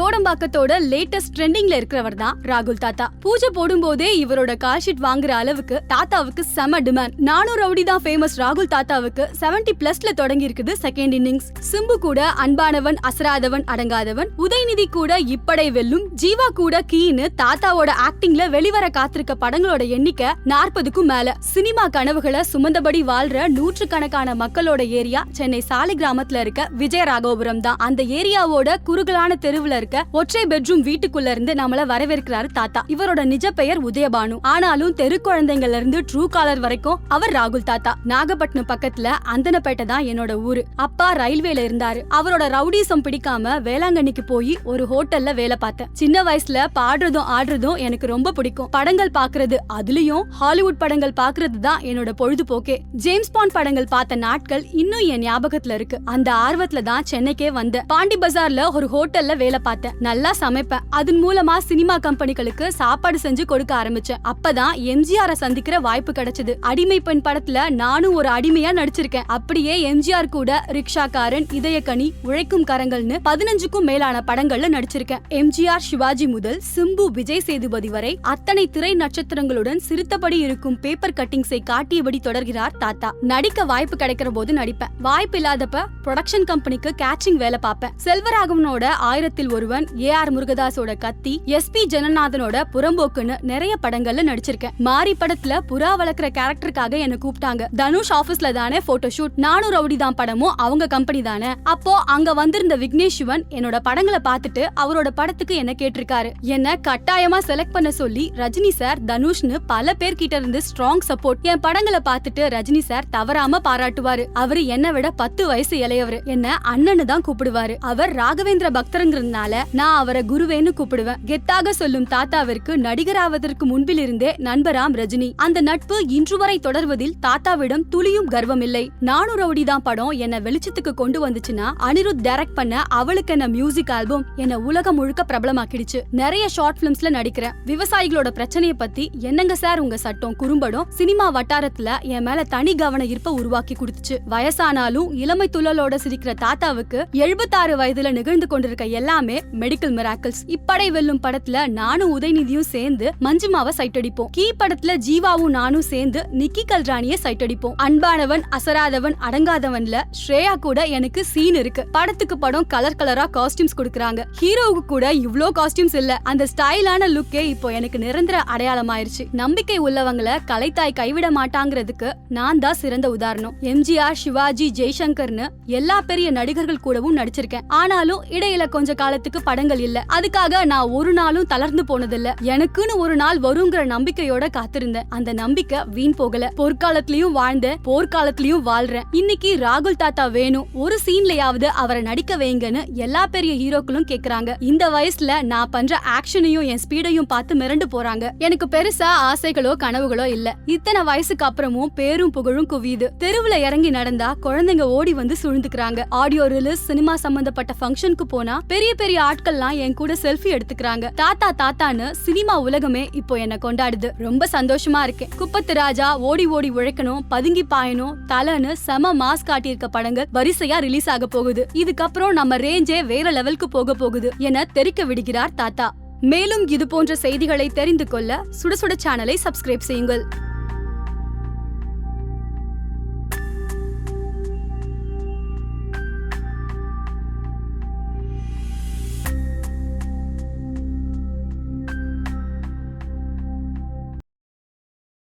கோடம்பாக்கத்தோட latest ட்ரெண்டிங்ல இருக்கிறவர் தான் ராகுல் தாத்தா. பூஜை போடும்போதே இவரோட கால் ஷீட் வாங்குற அளவுக்கு தாத்தாவுக்கு செம டிமாண்ட் நானும் ரவுடி தான் ஃபேமஸ் ராகுல் தாத்தாவுக்கு 70 பிளஸ்ல தொடங்கி இருக்குது செகண்ட் இன்னிங்ஸ் சிம்பு கூட அன்பானவன் அசராதவன் அடங்காதவன். உதயநிதி கூட இப்படை வெல்லும். ஜீவா கூட கீன்னு தாத்தாவோட ஆக்டிங்ல வெளிவர காத்திருக்க படங்களோட எண்ணிக்கை நாற்பதுக்கும் மேல. சினிமா கனவுகளை சுமந்தபடி வாழ்ற நூற்றுக்கணக்கான மக்களோட ஏரியா சென்னை சாலை கிராமத்துல இருக்க விஜய ராகோபுரம் தான். அந்த ஏரியாவோட குறுகலான தெருவுல இருக்க ஒற்றை பெட்ரூம் வீட்டுக்குள்ள இருந்து நம்மள வரவேற்கிறாரு தாத்தா. இவரோட நிஜ பெயர் உதயபானு. ஆனாலும் தெரு குழந்தைங்கள்ல இருந்து ட்ரூ காலர் வரைக்கும் அவர் ராகுல் தாத்தா. நாகப்பட்டினம் பக்கத்துல அந்தனப்பேட்டை தான் என்னோட ஊரு. அப்பா ரயில்வேல இருந்தாரு. அவரோட ரவுடிசம் பிடிக்காம வேளாங்கண்ணிக்கு போய் ஒரு ஹோட்டல்ல வேலை பார்த்தேன். சின்ன வயசுல பாடுறதும் ஆடுறதும் எனக்கு ரொம்ப பிடிக்கும். படங்கள் பாக்குறது அதுலயும் ஹாலிவுட் படங்கள் பாக்குறது தான் என்னோட பொழுதுபோக்கே. ஜேம்ஸ் பாண்ட் படங்கள் பார்த்த நாட்கள் இன்னும் என் ஞாபகத்துல இருக்கு. அந்த ஆர்வத்துல தான் சென்னைக்கே வந்தேன். பாண்டி பஜார்ல ஒரு ஹோட்டல்ல வேலை பார்த்தேன் நல்லா சமைப்பேன். அதன் மூலமா சினிமா கம்பெனிகளுக்கு சாப்பாடு செஞ்சு கொடுக்க ஆரம்பிச்சேன். அப்பதான் எம்ஜிஆரை சந்திக்கிற வாய்ப்பு கிடைச்சது. அடிமை பெண் படத்துல நானும் ஒரு அடிமையா நடிச்சிருக்கேன். அப்படியே எம்ஜிஆர் கூட ரிக்ஷாக்காரன் இதயக்கனி உழைக்கும் கரங்கள்னு பதினஞ்சுக்கும் மேலான படங்கள்ல நடிச்சிருக்கேன். எம்ஜிஆர் சிவாஜி முதல் சிம்பு விஜய் சேதுபதி வரை அத்தனை திரை நட்சத்திரங்களுடன் சிரித்தபடி இருக்கும் பேப்பர் கட்டிங்ஸை காட்டியபடி தொடர்கிறார் தாத்தா. நடிக்க வாய்ப்பு கிடைக்கிற போது நடிப்பேன். வாய்ப்பு இல்லாதப்ப ப்ரொடக்ஷன் கம்பெனிக்கு கேட்சிங் வேலை பார்ப்பேன். செல்வராகவனோட ஆயிரத்தில் ஒரு ஒருவன் ஏ ஆர் முருகதாஸோட கத்தி எஸ் பி ஜனநாதனோட புறம்போக்குன்னு நிறைய படங்கள்ல நடிச்சிருக்கேன். மாரி படத்துல புறா வளர்க்குற கேரக்டருக்காக என்ன கூப்பிட்டாங்க. தனுஷ் ஆபீஸ்ல தானே போட்டோ ஷூட் நானும் ரவுடி தான் படமும் அவங்க கம்பெனி தானே. அப்போ அங்க வந்திருந்த விக்னேஷ் சிவன் என்னோட படங்களை பார்த்துட்டு அவரோட படத்துக்கு என்ன கேட்டிருக்காரு. என்ன கட்டாயமா செலக்ட் பண்ண சொல்லி ரஜினி சார் தனுஷ்னு பல பேர் கிட்ட இருந்து ஸ்ட்ராங் சப்போர்ட் என் படங்களை பார்த்துட்டு ரஜினி சார் தவறாம பாராட்டுவாரு. அவரு என்னை விட பத்து வயசு இளையவர். என்ன அண்ணன்னு தான் கூப்பிடுவாரு. அவர் ராகவேந்திர பக்தருங்கிறதுனால நான் அவரை குருவேன்னு கூப்பிடுவேன். கெத்தாக சொல்லும் தாத்தாவிற்கு நடிகராவதற்கு முன்பிலிருந்தே நண்பராம் ரஜினி. அந்த நட்பு இன்று வரை தொடர்வதில் தாத்தாவிடம் துளியும் கர்வம் இல்லை நானூறு ரவுடி தான் படம் என்ன வெளிச்சத்துக்கு கொண்டு வந்துச்சுன்னா அனிருத் டைரக்ட் பண்ண அவளுக்கு என்ன மியூசிக் ஆல்பம் என்ன உலகம் முழுக்க பிரபலமாக்கிடுச்சு. நிறைய ஷார்ட் பிலிம்ஸ்ல நடிக்கிறேன். விவசாயிகளோட பிரச்சனையை பத்தி என்னங்க சார் உங்க சட்டம்? குறும்படம் சினிமா வட்டாரத்துல என் மேல தனி கவன ஈர்ப்ப உருவாக்கி கொடுத்துச்சு. வயசானாலும் இளமை துள்ளலோட சிரிக்கிற தாத்தாவுக்கு எழுபத்தாறு வயதுல நிகழ்ந்து கொண்டிருக்க எல்லாமே மெடிக்கல் மிராக்கிள்ஸ் இப்படை வெல்லும் படத்துல நானும் உதயநிதியும் சேர்ந்து மஞ்சுமாவை சைட் அடிப்போம் கீ படத்துல ஜீவாவும் நானும் சேர்ந்து நிக்கி கல்ராணிய சைட் அடிப்போம் அன்பானவன் அசராதவன் அடங்காதவன்ல ஸ்ரேயா கூட எனக்கு சீன் இருக்கு. படத்துக்கு படம் கலர் கலரா காஸ்டியூம்ஸ் கொடுக்கறாங்க. ஹீரோவுக்கு கூட இவ்ளோ காஸ்டியூம்ஸ் இல்ல. அந்த ஸ்டைலான லுக்கே இப்போ எனக்கு நிரந்தர அடையாளமாயிருச்சு. நம்பிக்கை உள்ளவங்கள கலைத்தாய் கைவிட மாட்டாங்கிறதுக்கு நான் தான் சிறந்த உதாரணம். எம்ஜிஆர் சிவாஜி ஜெய்சங்கர்னு எல்லா பெரிய நடிகர்கள் கூடவும் நடிச்சிருக்கேன். ஆனாலும் இடையில கொஞ்ச காலத்துக்கு படங்கள் இல்ல. அதுக்காக நான் ஒரு நாளும் தளர்ந்து போனதில்ல. எனக்குன்னு ஒரு நாள் வருங்கிற நம்பிக்கையோட காத்திருந்தேன். அந்த நம்பிக்கை வீண் போகல. பொற்காலத்திலயும் வாழ்ந்தேன். போர்க்காலத்திலயும் வாழ்றேன். இன்னைக்கு ராகுல் தாத்தா வேணும். ஒரு சீன்லயாவது அவரை நடிக்க வைங்கன்னு எல்லா பெரிய ஹீரோக்களும் கேக்குறாங்க. இந்த வயசுல நான் பண்ற ஆக்ஷனையும் என் ஸ்பீடையும் பார்த்து மிரண்டு போறாங்க. எனக்கு பெருசா ஆசைகளோ கனவுகளோ இல்ல. இத்தனை வயசுக்கு அப்புறமும் பேரும் புகழும் குவியுது. தெருவுல இறங்கி நடந்தா குழந்தைங்க ஓடி வந்து சுழ்ந்துக்கிறாங்க. ஆடியோ ரிலீஸ் சினிமா சம்பந்தப்பட்ட ஃபங்க்ஷனுக்கு போனா பெரிய பெரிய ஆட்கள்லாம் என் கூட செல்ஃபி எடுத்துக்கிறாங்க. தாத்தா தாத்தான்னு சினிமா உலகமே இப்போ என்ன கொண்டாடுது. ரொம்ப சந்தோஷமா இருக்கேன் குப்பத்து ராஜா ஓடி ஓடி உழைக்கணும் பதுங்கி பாயணும் தலன்னு செம மாஸ் காட்டியிருக்க படங்கள் வரிசையா ரிலீஸ் ஆக போகுது. இதுக்கப்புறம் நம்ம ரேஞ்சே வேற லெவலுக்கு போக போகுது என தெரிக்க விடுகிறார் தாத்தா. மேலும் இது போன்ற செய்திகளை தெரிந்து கொள்ள சுட சுட சேனலை சப்ஸ்கிரைப் செய்யுங்கள்.